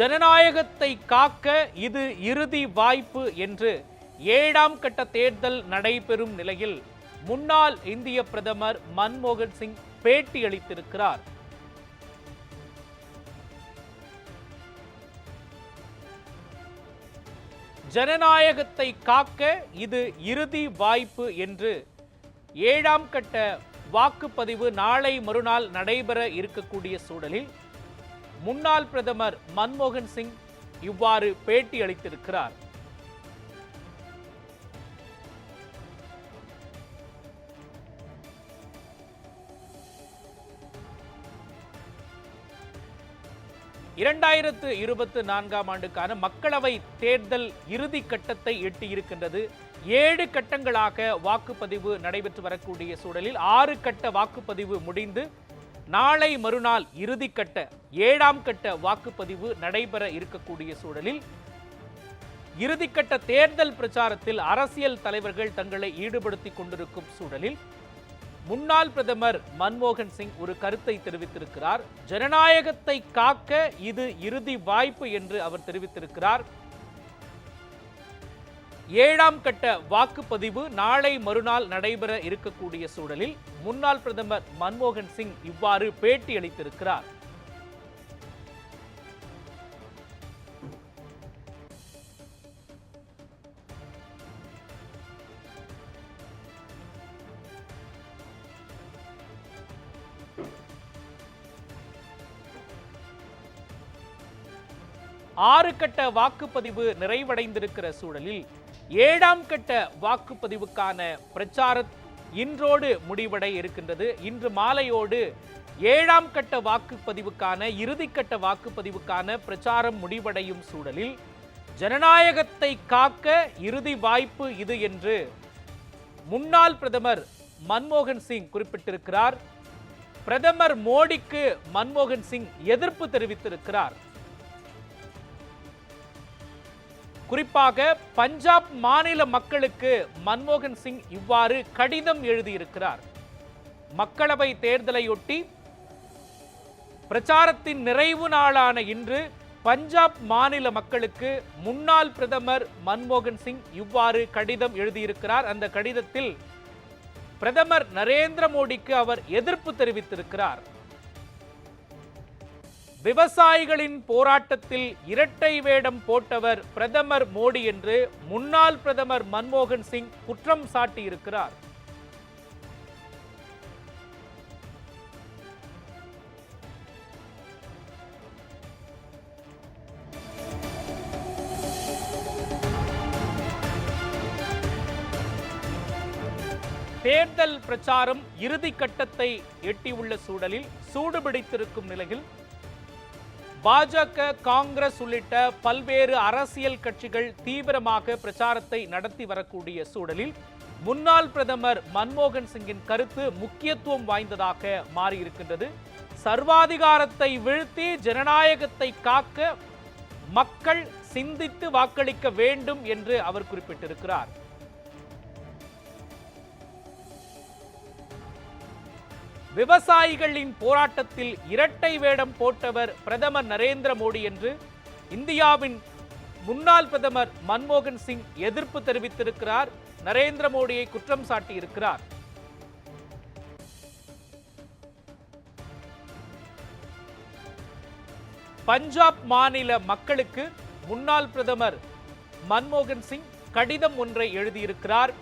ஜனநாயகத்தை காக்க இது இறுதி வாய்ப்பு என்று ஏழாம் கட்ட தேர்தல் நடைபெறும் நிலையில் முன்னாள் இந்திய பிரதமர் மன்மோகன் சிங் பேட்டியளித்திருக்கிறார். ஜனநாயகத்தை காக்க இது இறுதி வாய்ப்பு என்று ஏழாம் கட்ட வாக்குப்பதிவு நாளை மறுநாள் நடைபெற இருக்கக்கூடிய சூழலில் முன்னாள் பிரதமர் மன்மோகன் சிங் இவ்வாறு பேட்டி அளித்திருக்கிறார். இரண்டாயிரத்து இருபத்து நான்காம் ஆண்டுக்கான மக்களவை தேர்தல் இறுதி கட்டத்தை எட்டியிருக்கின்றது. ஏழு கட்டங்களாக வாக்குப்பதிவு நடைபெற்று வரக்கூடிய சூழலில் ஆறு கட்ட வாக்குப்பதிவு முடிந்து நாளை மறுநாள் இறுதி கட்ட ஏழாம் கட்ட வாக்குப்பதிவு நடைபெற இருக்கக்கூடிய சூழலில் இறுதிக்கட்ட தேர்தல் பிரச்சாரத்தில் அரசியல் தலைவர்கள் தங்களை ஈடுபடுத்திக் கொண்டிருக்கும் சூழலில் முன்னாள் பிரதமர் மன்மோகன் சிங் ஒரு கருத்தை தெரிவித்திருக்கிறார். ஜனநாயகத்தை காக்க இது இறுதி வாய்ப்பு என்று அவர் தெரிவித்திருக்கிறார். ஏழாம் கட்ட வாக்குப்பதிவு நாளை மறுநாள் நடைபெற இருக்கக்கூடிய சூழலில் முன்னாள் பிரதமர் மன்மோகன் சிங் இவ்வாறு பேட்டி அளித்திருக்கிறார் ஆறு கட்ட வாக்குப்பதிவு நிறைவடைந்திருக்கிற சூழலில் ஏழாம் கட்ட வாக்குப்பதிவுக்கான பிரச்சார இன்றோடு முடிவடை இருக்கின்றது. இன்று மாலையோடு ஏழாம் கட்ட வாக்குப்பதிவுக்கான இறுதிக்கட்ட வாக்குப்பதிவுக்கான பிரச்சாரம் முடிவடையும் சூழலில் ஜனநாயகத்தை காக்க இறுதி வாய்ப்பு இது என்று முன்னாள் பிரதமர் மன்மோகன் சிங் குறிப்பிட்டிருக்கிறார். பிரதமர் மோடிக்கு மன்மோகன் சிங் எதிர்ப்பு தெரிவித்திருக்கிறார். குறிப்பாக பஞ்சாப் மாநில மக்களுக்கு மன்மோகன் சிங் இவ்வாறு கடிதம் எழுதியிருக்கிறார். மக்களவை தேர்தலையொட்டி பிரச்சாரத்தின் நிறைவு நாளான இன்று பஞ்சாப் மாநில மக்களுக்கு முன்னாள் பிரதமர் மன்மோகன் சிங் இவ்வாறு கடிதம் எழுதியிருக்கிறார். அந்த கடிதத்தில் பிரதமர் நரேந்திர மோடிக்கு அவர் எதிர்ப்பு தெரிவித்திருக்கிறார். விவசாயிகளின் போராட்டத்தில் இரட்டை வேடம் போட்டவர் பிரதமர் மோடி என்று முன்னாள் பிரதமர் மன்மோகன் சிங் குற்றம் சாட்டியிருக்கிறார். தேர்தல் பிரச்சாரம் இறுதி கட்டத்தை எட்டியுள்ள சூழலில் சூடுபிடித்திருக்கும் நிலையில் பாஜக காங்கிரஸ் உள்ளிட்ட பல்வேறு அரசியல் கட்சிகள் தீவிரமாக பிரச்சாரத்தை நடத்தி வரக்கூடிய சூழலில் முன்னாள் பிரதமர் மன்மோகன் சிங்கின் கருத்து முக்கியத்துவம் வாய்ந்ததாக மாறியிருக்கின்றது. சர்வாதிகாரத்தை வீழ்த்தி ஜனநாயகத்தை காக்க மக்கள் சிந்தித்து வாக்களிக்க வேண்டும் என்று அவர் குறிப்பிட்டிருக்கிறார். விவசாயிகளின் போராட்டத்தில் இரட்டை வேடம் போட்டவர் பிரதமர் நரேந்திர மோடி என்று இந்தியாவின் முன்னாள் பிரதமர் மன்மோகன் சிங் எதிர்ப்பு தெரிவித்திருக்கிறார். நரேந்திர மோடியை குற்றம் சாட்டியிருக்கிறார். பஞ்சாப் மாநில மக்களுக்கு முன்னாள் பிரதமர் மன்மோகன் சிங் கடிதம் ஒன்றை எழுதியிருக்கிறார்.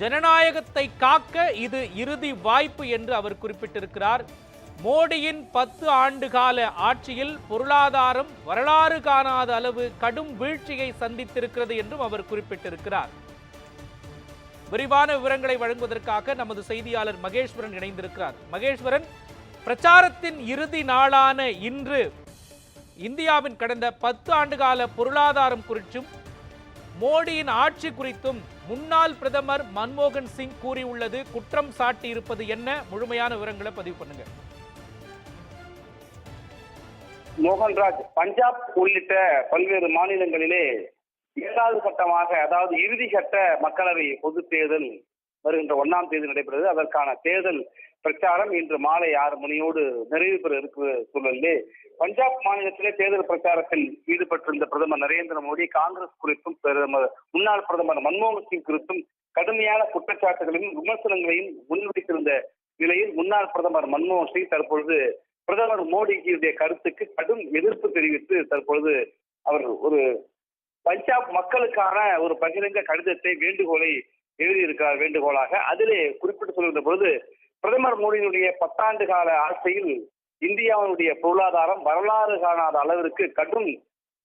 ஜனநாயகத்தை காக்க இது இறுதி வாய்ப்பு என்று அவர் குறிப்பிட்டிருக்கிறார். மோடியின் பத்து ஆண்டு கால ஆட்சியில் பொருளாதாரம் வரலாறு காணாத அளவு கடும் வீழ்ச்சியை சந்தித்திருக்கிறது என்றும் அவர் குறிப்பிட்டிருக்கிறார். விரிவான விவரங்களை வழங்குவதற்காக நமது செய்தியாளர் மகேஸ்வரன் இணைந்திருக்கிறார். மகேஸ்வரன் பிரச்சாரத்தின் இறுதி நாளான இன்று இந்தியாவின் கடந்த பத்து ஆண்டு கால பொருளாதாரம் குறித்தும் மோடியின் ஆட்சி குறித்தும் முன்னாள் பிரதமர் மன்மோகன் சிங் கூறியுள்ளது. குற்றம் சாட்டி இருப்பது என்ன? முழுமையான விவரங்களை பதிவு பண்ணுங்க. மோகன்ராஜ் பஞ்சாப் உள்ளிட்ட பல்வேறு மாநிலங்களிலே ஏழாவது கட்டமாக அதாவது இறுதி கட்ட மக்களவை பொது தேர்தல் வருகின்ற ஒன்னாம் தேதி நடைபெறுகிறது அதற்கான தேர்தல் பிரச்சாரம் இன்று மாலை ஆறு மணியோடு நிறைவு பெற இருக்கிற சூழலிலே பஞ்சாப் மாநிலத்திலே தேர்தல் பிரச்சாரத்தில் ஈடுபட்டிருந்த பிரதமர் நரேந்திர மோடி காங்கிரஸ் குறித்தும் பிரதமர் முன்னாள் பிரதமர் மன்மோகன் சிங் குறித்தும் கடுமையான குற்றச்சாட்டுகளையும் விமர்சனங்களையும் முன்வைத்திருந்த நிலையில் முன்னாள் பிரதமர் மன்மோகன் சிங் தற்பொழுது பிரதமர் மோடிஜியுடைய கருத்துக்கு கடும் எதிர்ப்பு தெரிவித்து தற்பொழுது அவர் ஒரு பஞ்சாப் மக்களுக்கான ஒரு பகிரங்க கடிதத்தை வேண்டுகோளை எழுதியிருக்கிறார் வேண்டுகோளாக. அதிலே குறிப்பிட்டு சொல்கின்ற பொழுது பிரதமர் மோடியினுடைய பத்தாண்டு கால ஆட்சியில் இந்தியாவினுடைய பொருளாதாரம் வரலாறு காணாத அளவிற்கு கடும்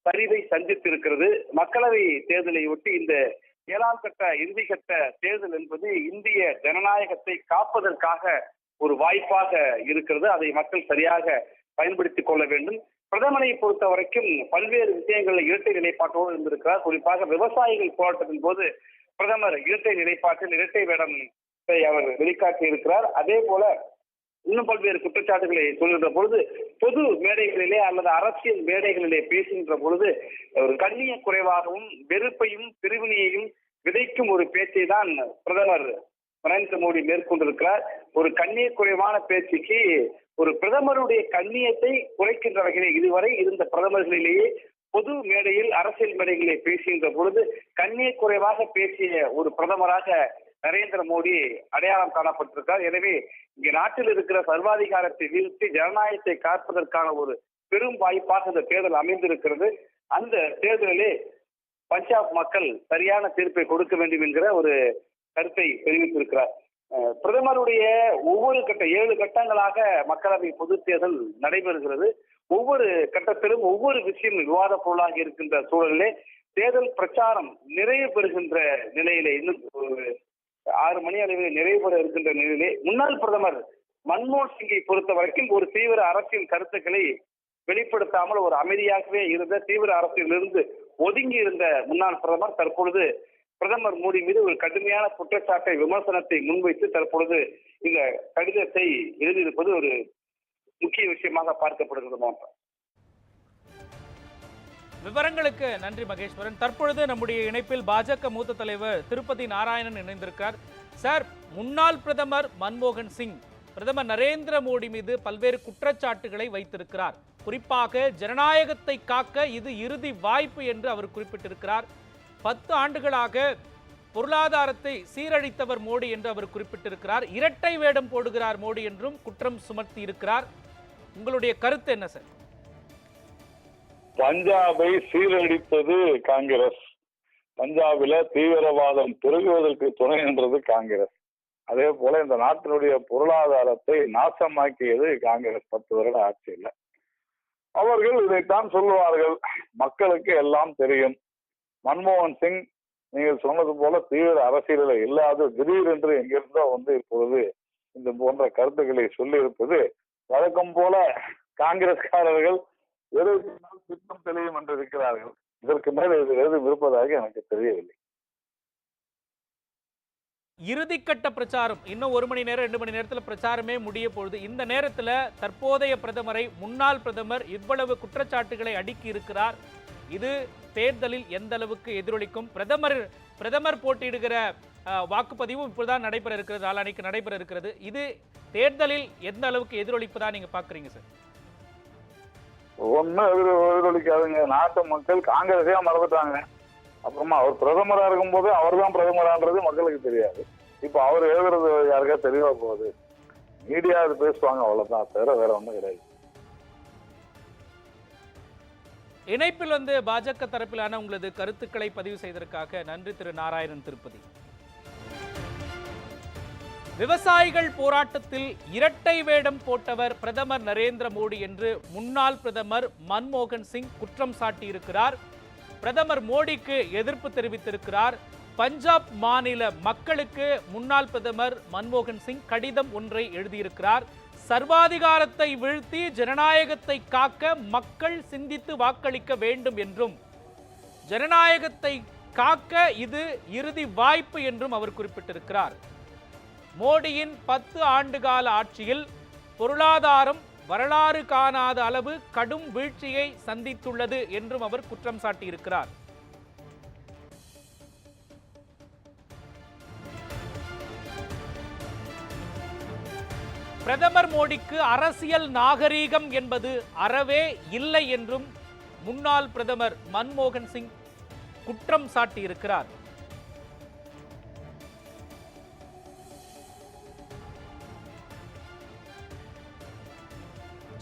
சரிவை சந்தித்திருக்கிறது. மக்களவை தேர்தலை ஒட்டி இந்த ஏழாம் கட்ட இறுதிக்கட்ட தேர்தல் என்பது இந்திய ஜனநாயகத்தை காப்பதற்காக ஒரு வாய்ப்பாக இருக்கிறது. அதை மக்கள் சரியாக பயன்படுத்திக் கொள்ள வேண்டும். பிரதமரை பொறுத்த வரைக்கும் பல்வேறு விஷயங்களில் இரட்டை நிலைப்பாட்டோடு இருந்திருக்கிறார். குறிப்பாக விவசாயிகள் போராட்டத்தின் போது பிரதமர் இரட்டை நிலைப்பாட்டில் இரட்டை வேடம் அவர் வெளிக்காட்டி இருக்கிறார் அதே போல இன்னும் பல்வேறு குற்றச்சாட்டுகளை சொல்கின்ற பொழுது பொது மேடைகளிலே அல்லது அரசியல் மேடைகளிலே பேசுகின்ற பொழுது ஒரு கண்ணிய குறைவாகவும் வெறுப்பையும் பிரிவினையையும் விதைக்கும் ஒரு பேச்சை தான் பிரதமர் நரேந்திர மோடி மேற்கொண்டிருக்கிறார். ஒரு கண்ணிய குறைவான பேச்சுக்கு ஒரு பிரதமருடைய கண்ணியத்தை குறைக்கின்ற வகையில் இதுவரை இருந்த பிரதமர்களிலேயே பொது மேடையில் அரசியல் மேடைகளிலே பேசுகின்ற பொழுது கண்ணிய குறைவாக பேசிய ஒரு பிரதமராக நரேந்திர மோடி அடையாளம் காணப்பட்டிருக்கார். எனவே இங்கே நாட்டில் இருக்கிற சர்வாதிகாரத்தை வீழ்த்தி ஜனநாயகத்தை காப்பதற்கான ஒரு பெரும் வாய்ப்பாக இந்த தேர்தல் அமைந்திருக்கிறது. அந்த தேர்தலிலே பஞ்சாப் மக்கள் சரியான தீர்ப்பை கொடுக்க வேண்டும் என்கிற ஒரு கருத்தை தெரிவித்திருக்கிறார். பிரதமருடைய ஒவ்வொரு கட்ட ஏழு கட்டங்களாக மக்களவை பொது தேர்தல் நடைபெறுகிறது. ஒவ்வொரு கட்டத்திலும் ஒவ்வொரு விஷயம் விவாத பொருளாக இருக்கின்ற சூழலிலே தேர்தல் பிரச்சாரம் நிறைவு பெறுகின்ற நிலையில இன்னும் ஒரு ஆறு மணி அளவில் நிறைவுபட இருக்கின்ற நிலையிலே முன்னாள் பிரதமர் மன்மோகன் சிங்கை பொறுத்த வரைக்கும் ஒரு தீவிர அரசியல் கருத்துக்களை வெளிப்படுத்தாமல் ஒரு அமைதியாகவே இருந்த தீவிர அரசியலிருந்து ஒதுங்கி இருந்த முன்னாள் பிரதமர் தற்பொழுது பிரதமர் மோடி மீது ஒரு கடுமையான குற்றச்சாட்டை விமர்சனத்தை முன்வைத்து தற்பொழுது இந்த கடிதத்தை எழுதியிருப்பது ஒரு முக்கிய விஷயமாக பார்க்கப்படுகிறது மாவட்டம் விவரங்களுக்கு நன்றி மகேஸ்வரன். தற்பொழுது நம்முடைய இணைப்பில் பாஜக மூத்த தலைவர் திருப்பதி நாராயணன் இணைந்திருக்கார். சார் முன்னாள் பிரதமர் மன்மோகன் சிங் பிரதமர் நரேந்திர மோடி மீது பல்வேறு குற்றச்சாட்டுகளை வைத்திருக்கிறார். குறிப்பாக ஜனநாயகத்தை காக்க இது இறுதி வாய்ப்பு என்று அவர் குறிப்பிட்டிருக்கிறார். பத்து ஆண்டுகளாக பொருளாதாரத்தை சீரழித்தவர் மோடி என்று அவர் குறிப்பிட்டிருக்கிறார். இரட்டை வேடம் போடுகிறார் மோடி என்றும் குற்றம் சுமத்தி இருக்கிறார் உங்களுடைய கருத்து என்ன சார்? பஞ்சாபை சீரழித்தது காங்கிரஸ். பஞ்சாபில தீவிரவாதம் பெருகுவதற்கு துணை என்றது காங்கிரஸ். அதே போல இந்த நாட்டினுடைய பொருளாதாரத்தை நாசமாக்கியது காங்கிரஸ் பத்து வருட ஆட்சியில். அவர்கள் இதைத்தான் சொல்லுவார்கள். மக்களுக்கு எல்லாம் தெரியும். மன்மோகன் சிங் நீங்கள் சொன்னது போல தீவிர அரசியலில் இல்லாத திடீரென்று எங்கிருந்தோ வந்து இப்பொழுது இந்த போன்ற கருத்துக்களை சொல்லி இருப்பது வழக்கம் போல காங்கிரஸ்காரர்கள் எதை சொன்னாலும் திட்டம் தெளியும் என்று இருக்கிறார்கள். இதற்கு மேல் இது எதுவும் இருப்பதாக எனக்கு தெரியவில்லை. இறுதிக்கட்ட பிரச்சாரம். இன்னும் ஒரு மணி நேரம் ரெண்டு மணி நேரத்தில் பிரச்சாரமே முடிய பொழுது இந்த நேரத்தில் தற்போதைய பிரதமரை முன்னாள் பிரதமர் இவ்வளவு குற்றச்சாட்டுகளை அடுக்கி இருக்கிறார். இது தேர்தலில் எந்த அளவுக்கு எதிரொலிக்கும்? பிரதமர் பிரதமர் போட்டியிடுகிற வாக்குப்பதிவும் இப்படிதான் நடைபெற இருக்கிறது. நாளானைக்கு நடைபெற இருக்கிறது. இது தேர்தலில் எந்த அளவுக்கு எதிரொலிப்பதா நீங்க பாக்குறீங்க சார்? ஒன்றும் எதிர் எதிரொலிக்காதுங்க. நாட்டு மக்கள் காங்கிரஸே மறந்துட்டாங்க. அப்புறமா அவர் பிரதமராக இருக்கும்போது அவர் தான் பிரதமரான்றது மக்களுக்கு தெரியாது. இப்போ அவர் எழுதுறது யாருக்கா தெளிவா போகுது? மீடியா அது பேசுவாங்க அவ்வளோதான் தவிர வேற ஒன்றும் கிடையாது. இணைப்பில் வந்து பாஜக தரப்பிலான உங்களது கருத்துக்களை பதிவு செய்ததற்காக நன்றி திரு. நாராயணன் திருப்பதி. விவசாயிகள் போராட்டத்தில் இரட்டை வேடம் போட்டவர் பிரதமர் நரேந்திர மோடி என்று முன்னாள் பிரதமர் மன்மோகன் சிங் குற்றம் சாட்டியிருக்கிறார். பிரதமர் மோடிக்கு எதிர்ப்பு தெரிவித்திருக்கிறார். பஞ்சாப் மாநில மக்களுக்கு முன்னாள் பிரதமர் மன்மோகன் சிங் கடிதம் ஒன்றை எழுதியிருக்கிறார். சர்வாதிகாரத்தை வீழ்த்தி ஜனநாயகத்தை காக்க மக்கள் சிந்தித்து வாக்களிக்க வேண்டும் என்றும் ஜனநாயகத்தை காக்க இது இறுதி வாய்ப்பு என்றும் அவர் குறிப்பிட்டிருக்கிறார். மோடியின் பத்து ஆண்டுகால ஆட்சியில் பொருளாதாரம் வரலாறு காணாத அளவு கடும் வீழ்ச்சியை சந்தித்துள்ளது என்றும் அவர் குற்றம் சாட்டியிருக்கிறார். பிரதமர் மோடிக்கு அரசியல் நாகரீகம் என்பது அறவே இல்லை என்றும் முன்னாள் பிரதமர் மன்மோகன் சிங் குற்றம் சாட்டியிருக்கிறார்.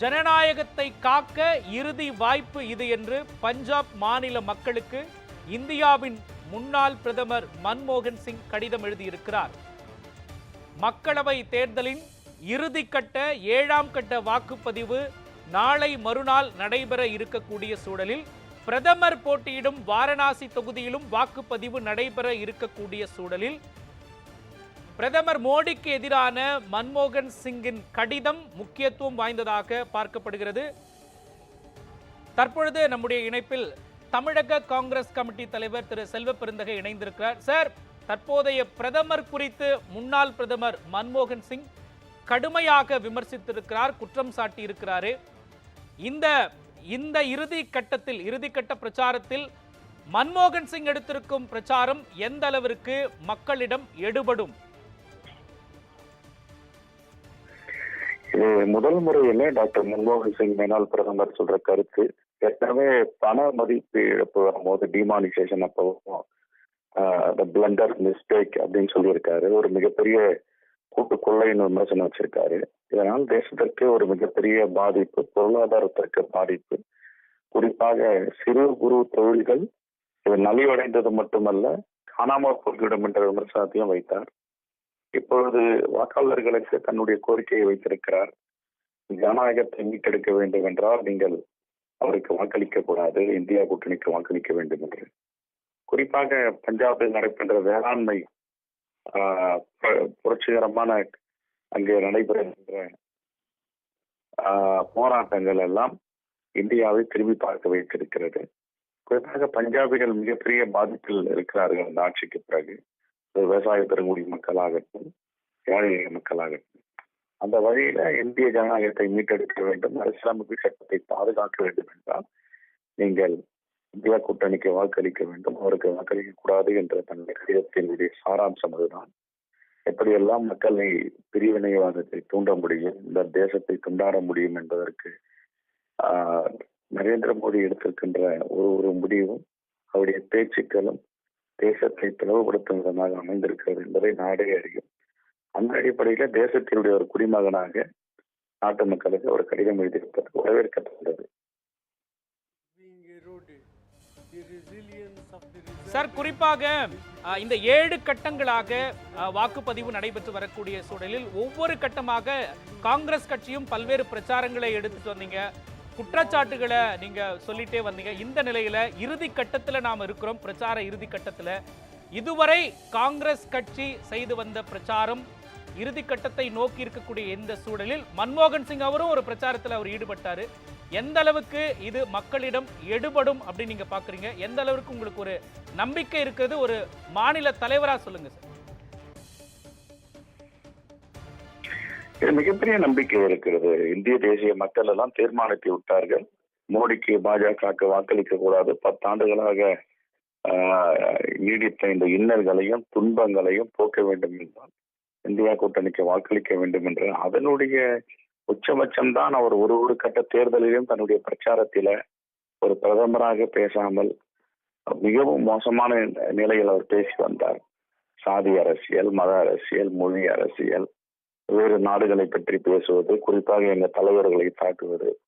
ஜனநாயகத்தை காக்க இறுதி வாய்ப்பு இது என்று பஞ்சாப் மாநில மக்களுக்கு இந்தியாவின் முன்னாள் பிரதமர் மன்மோகன் சிங் கடிதம் எழுதியிருக்கிறார். மக்களவை தேர்தலின் இறுதிக்கட்ட ஏழாம் கட்ட வாக்குப்பதிவு நாளை மறுநாள் நடைபெற இருக்கக்கூடிய சூழலில் பிரதமர் போட்டியிடும் வாரணாசி தொகுதியிலும் வாக்குப்பதிவு நடைபெற இருக்கக்கூடிய சூழலில் பிரதமர் மோடிக்கு எதிரான மன்மோகன் சிங்கின் கடிதம் முக்கியத்துவம் வாய்ந்ததாக பார்க்கப்படுகிறது. தற்பொழுது நம்முடைய இணைப்பில் தமிழக காங்கிரஸ் கமிட்டி தலைவர் திரு செல்வ பெருந்தகை இணைந்திருக்கிறார். சார் தற்போதைய பிரதமர் குறித்து முன்னாள் பிரதமர் மன்மோகன் சிங் கடுமையாக விமர்சித்திருக்கிறார் குற்றம் சாட்டியிருக்கிறாரு. இந்த இந்த இறுதி கட்டத்தில் இறுதிக்கட்ட பிரச்சாரத்தில் மன்மோகன் சிங் எடுத்திருக்கும் பிரச்சாரம் எந்த அளவிற்கு மக்களிடம் எடுபடும்? முதல் முறையில டாக்டர் மன்மோகன் சிங் மேனால் பிரதமர் சொல்ற கருத்து. ஏற்கனவே பண மதிப்பு இழப்பு வரும்போது டிமானிசேஷன் அப்போ பிளண்டர் மிஸ்டேக் அப்படின்னு சொல்லியிருக்காரு. ஒரு மிகப்பெரிய கூட்டு கொள்ளைன்னு விமர்சனம் வச்சிருக்காரு. இதனால் தேசத்திற்கு ஒரு மிகப்பெரிய பாதிப்பு பொருளாதாரத்திற்கு பாதிப்பு. குறிப்பாக சிறு குறு தொழில்கள் இது நலிவடைந்தது மட்டுமல்ல காணாமல் போய்விடும் என்ற விமர்சனத்தையும் வைத்தார். இப்பொழுது வாக்காளர்களுக்கு தன்னுடைய கோரிக்கையை வைத்திருக்கிறார். ஜனநாயகத்தை மீட்டெடுக்க வேண்டும் என்றால் நீங்கள் அவருக்கு வாக்களிக்க கூடாது இந்தியா கூட்டணிக்கு வாக்களிக்க வேண்டும் என்று. குறிப்பாக பஞ்சாபில் நடைபெற்ற வேளாண்மை ஆஹ், புரட்சிகரமான அங்கே நடைபெறுகின்ற ஆஹ், போராட்டங்கள் எல்லாம் இந்தியாவை திரும்பி பார்க்க வைத்திருக்கிறது. குறிப்பாக பஞ்சாபிகள் மிகப்பெரிய பாதிப்பில் இருக்கிறார்கள் அந்த ஆட்சிக்கு பிறகு. விவசாய பெருங்குடி மக்களாகட்டும் ஏழை மக்களாகட்டும் அந்த வழியில இந்திய ஜனநாயகத்தை மீட்டெடுக்க வேண்டும் அரசியலமைப்பு சட்டத்தை பாதுகாக்க வேண்டும் என்றால் நீங்கள் இந்தியா கூட்டணிக்கு வாக்களிக்க வேண்டும் அவருக்கு வாக்களிக்க கூடாது என்ற தன்னுடைய கடிதத்தினுடைய சாராம்சம் அதுதான். எப்படியெல்லாம் மக்களை பிரிவினைவாதத்தை தூண்ட முடியும் இந்த தேசத்தை துண்டாட முடியும் என்பதற்கு நரேந்திர மோடி எடுத்திருக்கின்ற ஒரு ஒரு முடிவும் அவருடைய பேச்சுக்களும் தேசத்தை பிளவுபடுத்தும் விதமாக அமைந்திருக்கிறது என்பதை நாடே அறியும். அந்த அடிப்படையில தேசத்தினுடைய ஒரு குடிமகனாக நாட்டு மக்களுக்கு ஒரு கடிதம் எழுதியிருப்பது வரவேற்கத்தக்கது. சார் குறிப்பாக இந்த ஏழு கட்டங்களாக வாக்குப்பதிவு நடைபெற்று வரக்கூடிய சூழலில் ஒவ்வொரு கட்டமாக காங்கிரஸ் கட்சியும் பல்வேறு பிரச்சாரங்களை எடுத்துட்டு வந்தீங்க குற்றச்சாட்டுகளை நீங்க சொல்லிட்டே வந்தீங்க. இந்த நிலையில இறுதி கட்டத்துல நாம இருக்கிறோம். பிரச்சார இறுதி கட்டத்துல. இதுவரை காங்கிரஸ் கட்சி செய்து வந்த பிரச்சாரம் இறுதி கட்டத்தை நோக்கி இருக்கக்கூடிய இந்த சூழலில் மன்மோகன் சிங் அவரும் ஒரு பிரச்சாரத்தில் அவர் ஈடுபட்டாரு. எந்த அளவுக்கு இது மக்களிடம் எடுபடும் அப்படின்னு நீங்க பாக்குறீங்க? எந்த அளவுக்கு உங்களுக்கு ஒரு நம்பிக்கை இருக்கிறது? ஒரு மாநில தலைவரா சொல்லுங்க சார். இது மிகப்பெரிய நம்பிக்கை இருக்கிறது. இந்திய தேசிய மக்கள் எல்லாம் தீர்மானித்து விட்டார்கள். மோடிக்கு பாஜகவுக்கு வாக்களிக்க கூடாது. பத்தாண்டுகளாக ஆஹ், நீடித்த இந்த இன்னல்களையும் துன்பங்களையும் போக்க வேண்டும் என்றால் இந்தியா கூட்டணிக்கு வாக்களிக்க வேண்டும் என்று. அதனுடைய உச்சபட்சம் தான் அவர் ஒரு ஒரு கட்ட தேர்தலிலும் தன்னுடைய பிரச்சாரத்தில ஒரு பிரதமராக பேசாமல் மிகவும் மோசமான நிலையில் அவர் பேசி வந்தார். சாதி அரசியல் மத அரசியல் மொழி அரசியல் வேறு நாடுகளை பற்றி பேசுவது குறிப்பாக எங்க தலைவர்களை தாக்குவது.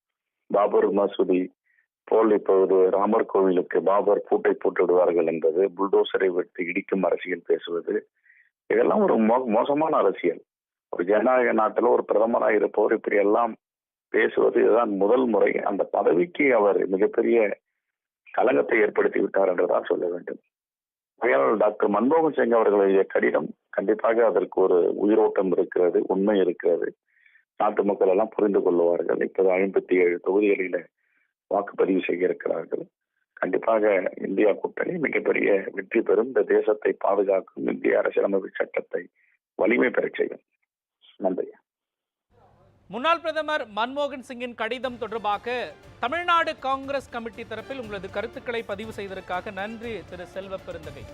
பாபர் மசூதி போல் இப்போது ராமர் கோவிலுக்கு பாபர் பூட்டை போட்டு விடுவார்கள் என்பது புல்டோசரை விட்டு இடிக்கும் அரசியல் பேசுவது இதெல்லாம் ஒரு மோ- மோசமான அரசியல். ஒரு ஜனநாயக நாட்டில் ஒரு பிரதமராக இருப்பவர் இப்படி எல்லாம் பேசுவது இதுதான் முதல் முறை. அந்த பதவிக்கு அவர் மிகப்பெரிய கலங்கத்தை ஏற்படுத்தி விட்டார் என்றுதான் சொல்ல வேண்டும். அதனால் டாக்டர் மன்மோகன் சிங் அவர்களுடைய கடிதம் கண்டிப்பாக அதற்கு ஒரு உயிரோட்டம் இருக்கிறது உண்மை இருக்கிறது. நாட்டு மக்கள் எல்லாம் புரிந்து கொள்வார்கள் இப்போது ஐம்பத்தி ஏழு தொகுதிகளில வாக்குப்பதிவு செய்ய இருக்கிறார்கள் கண்டிப்பாக இந்தியா கூட்டணி மிகப்பெரிய வெற்றி பெறும். இந்த தேசத்தை பாதுகாக்கும் இந்திய அரசியலமைப்பு சட்டத்தை வலிமை பெறச் செய்யும். நன்றி. முன்னாள் பிரதமர் மன்மோகன் சிங்கின் கடிதம் தொடர்பாக தமிழ்நாடு காங்கிரஸ் கமிட்டி தரப்பில் உங்களது கருத்துக்களை பதிவு செய்ததற்காக நன்றி திரு செல்வ பெருந்தகை.